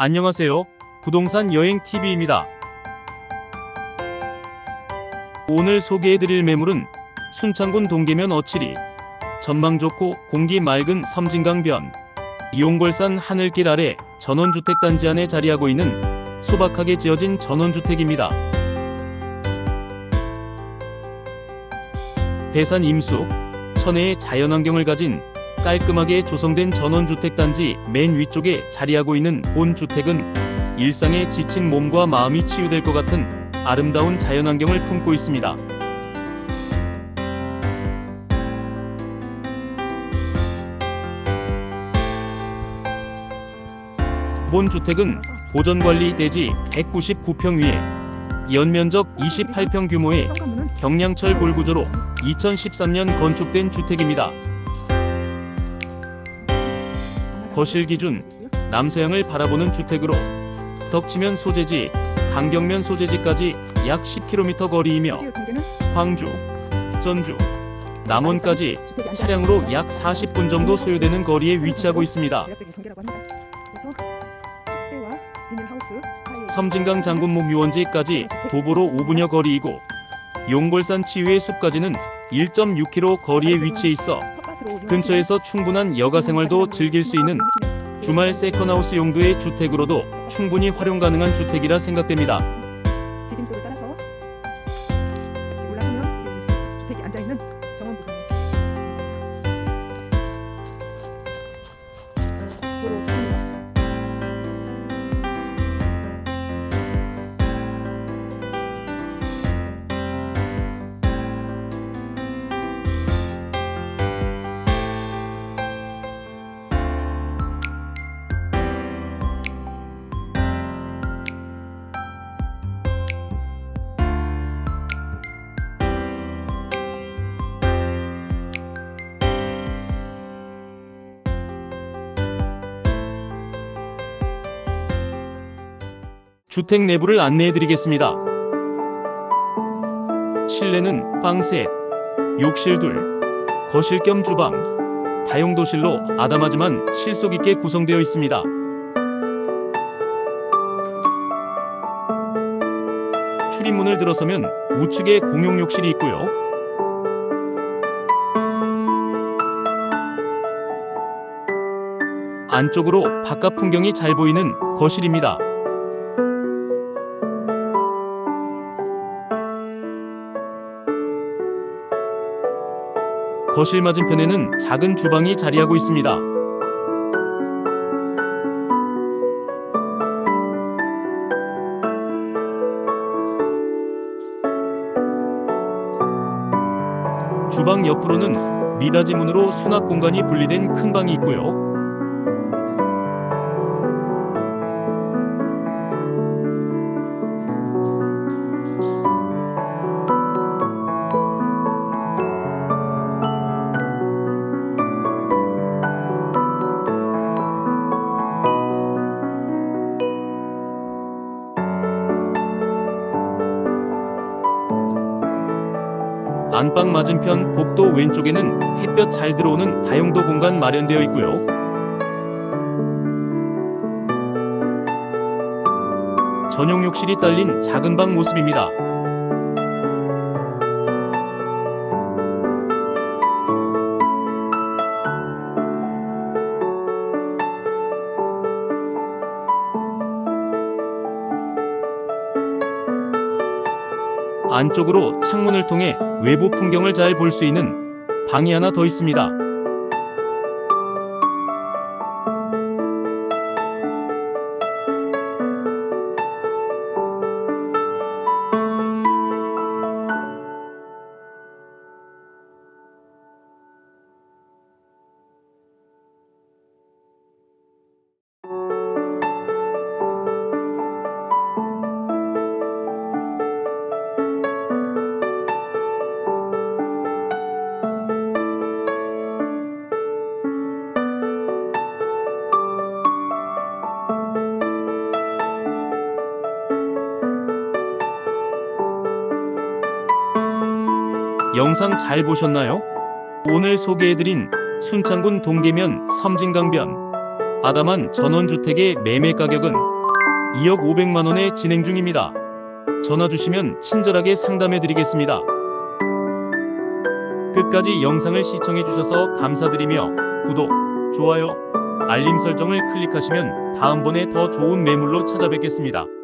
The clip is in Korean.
안녕하세요. 부동산 여행 TV입니다. 오늘 소개해드릴 매물은 순창군 동계면 어치리 전망 좋고 공기 맑은 섬진강변 이용골산 하늘길 아래 전원주택 단지 안에 자리하고 있는 소박하게 지어진 전원주택입니다. 대산 임수 천혜의 자연환경을 가진 깔끔하게 조성된 전원주택 단지 맨 위쪽에 자리하고 있는 본 주택은 일상에 지친 몸과 마음이 치유될 것 같은 아름다운 자연환경을 품고 있습니다. 본 주택은 보전관리 대지 199평 위에 연면적 28평 규모의 경량철 골구조로 2013년 건축된 주택입니다. 거실 기준 남서양을 바라보는 주택으로 덕지면 소재지, 강경면 소재지까지 약 10km 거리이며 광주, 전주, 남원까지 차량으로 약 40분 정도 소요되는 거리에 위치하고 있습니다. 섬진강 장군목 유원지까지 도보로 5분여 거리이고 용골산 치유의 숲까지는 1.6km 거리에 위치해 있어 근처에서 충분한 여가 생활도 즐길 수 있는 주말 세컨하우스 용도의 주택으로도 충분히 활용 가능한 주택이라 생각됩니다. 주택 내부를 안내해 드리겠습니다. 실내는 방셋, 욕실 둘, 거실 겸 주방, 다용도실로 아담하지만 실속 있게 구성되어 있습니다. 출입문을 들어서면 우측에 공용 욕실이 있고요. 안쪽으로 바깥 풍경이 잘 보이는 거실입니다. 거실 맞은편에는 작은 주방이 자리하고 있습니다. 주방 옆으로는 미닫이 문으로 수납 공간이 분리된 큰 방이 있고요. 안방 맞은편 복도 왼쪽에는 햇볕 잘 들어오는 다용도 공간 마련되어 있고요. 전용 욕실이 딸린 작은 방 모습입니다. 안쪽으로 창문을 통해 외부 풍경을 잘 볼 수 있는 방이 하나 더 있습니다. 영상 잘 보셨나요? 오늘 소개해드린 순창군 동계면 섬진강변 아담한 전원주택의 매매 가격은 2억 500만 원에 진행 중입니다. 전화 주시면 친절하게 상담해 드리겠습니다. 끝까지 영상을 시청해 주셔서 감사드리며 구독, 좋아요, 알림 설정을 클릭하시면 다음번에 더 좋은 매물로 찾아뵙겠습니다.